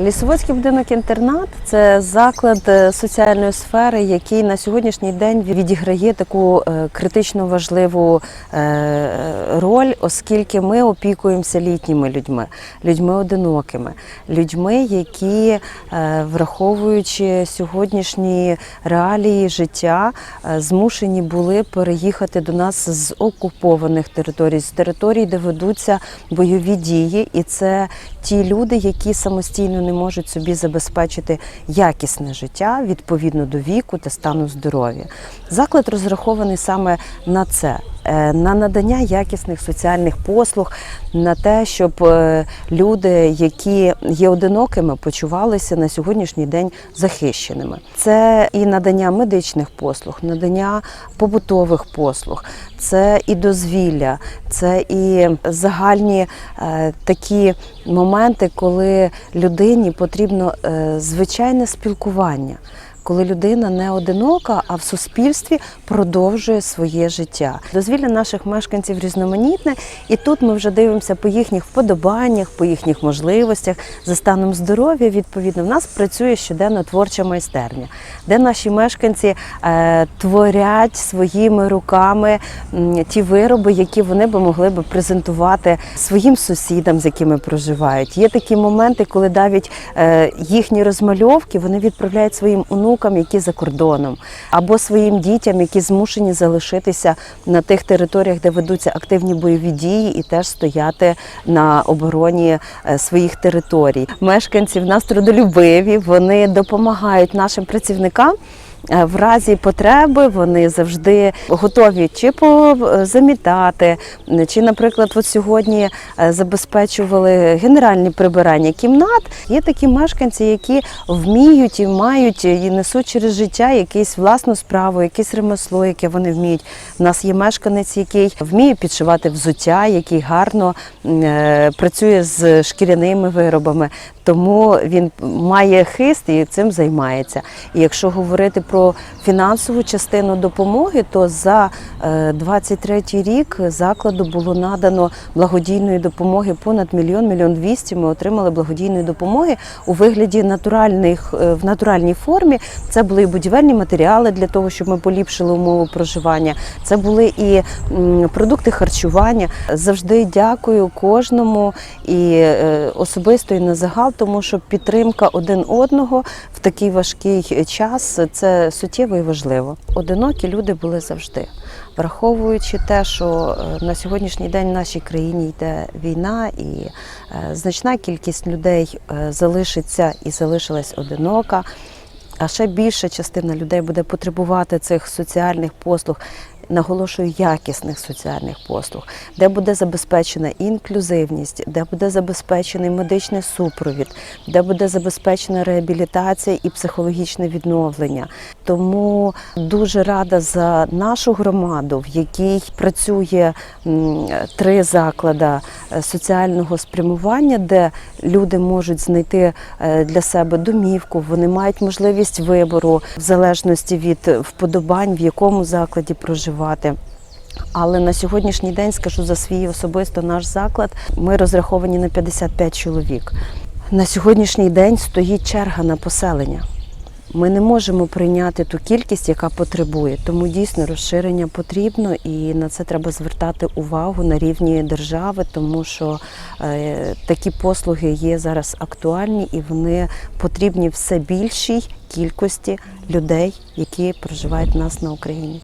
Лісоводський будинок-інтернат це заклад е, соціальної сфери, який на сьогоднішній день відіграє таку е, критично важливу е, роль, оскільки ми опікуємося літніми людьми, людьми одинокими, людьми, які, враховуючи сьогоднішні реалії життя, змушені були переїхати до нас з окупованих територій, з територій, де ведуться бойові дії, і це ті люди, які самостійно не можуть собі забезпечити якісне життя відповідно до віку та стану здоров'я. Заклад розрахований саме на це. Е, На надання якісних соціальних послуг, на те, щоб е, люди, які є одинокими, почувалися на сьогоднішній день захищеними. Це і надання медичних послуг, надання побутових послуг, це і дозвілля, це і загальні е, такі моменти, коли людині потрібно звичайне спілкування. Коли людина не одинока, а в суспільстві продовжує своє життя. Дозвілля наших мешканців різноманітне, і тут ми вже дивимося по їхніх вподобаннях, по їхніх можливостях, за станом здоров'я. Відповідно, в нас працює щоденно творча майстерня, де наші мешканці е, творять своїми руками ті вироби, які вони би могли би презентувати своїм сусідам, з якими проживають. Є такі моменти, коли навіть е, їхні розмальовки вони відправляють своїм онукам, які за кордоном, або своїм дітям, які змушені залишитися на тих територіях, де ведуться активні бойові дії, і теж стояти на обороні е, своїх територій. Мешканці в нас трудолюбиві, вони допомагають нашим працівникам. Е, В разі потреби вони завжди готові чи позамітати, чи, наприклад, от сьогодні е, забезпечували генеральні прибирання кімнат. Є такі мешканці, які вміють і мають і несуть через життя якусь власну справу, якесь ремесло, яке вони вміють. У нас є мешканець, який вміє підшивати взуття, який гарно е, працює з шкіряними виробами. Тому він має хист і цим займається. І якщо говорити про фінансову частину допомоги, то за е, 23 рік закладу було надано благодійної допомоги понад мільйон, мільйон двісті. Ми отримали благодійної допомоги у вигляді натуральних е, в натуральній формі. Це були і будівельні матеріали для того, щоб ми поліпшили умови проживання. Це були і продукти харчування. Завжди дякую кожному і е, особисто і на загал, тому що підтримка один одного в такий важкий час це суттєво і важливо. Одинокі люди були завжди. Враховуючи те, що е, на сьогоднішній день в нашій країні йде війна, і е, значна кількість людей е, залишиться і залишилась одинока. А ще більша частина людей буде потребувати цих соціальних послуг. Наголошую якісних соціальних послуг, де буде забезпечена інклюзивність, де буде забезпечений медичний супровід, де буде забезпечена реабілітація і психологічне відновлення. Тому дуже рада за нашу громаду, в якій працює три заклади е, соціального спрямування, де люди можуть знайти е, для себе домівку, вони мають можливість вибору в залежності від вподобань, в якому закладі проживати. Але на сьогоднішній день скажу за свій особисто наш заклад. Ми розраховані на 55 чоловік. На сьогоднішній день стоїть черга на поселення. Ми не можемо прийняти ту кількість, яка потребує. Тому дійсно розширення потрібно, і на це треба звертати увагу на рівні держави, тому що е, такі послуги є зараз актуальні і вони потрібні все більшій кількості людей, які проживають в нас на Україні.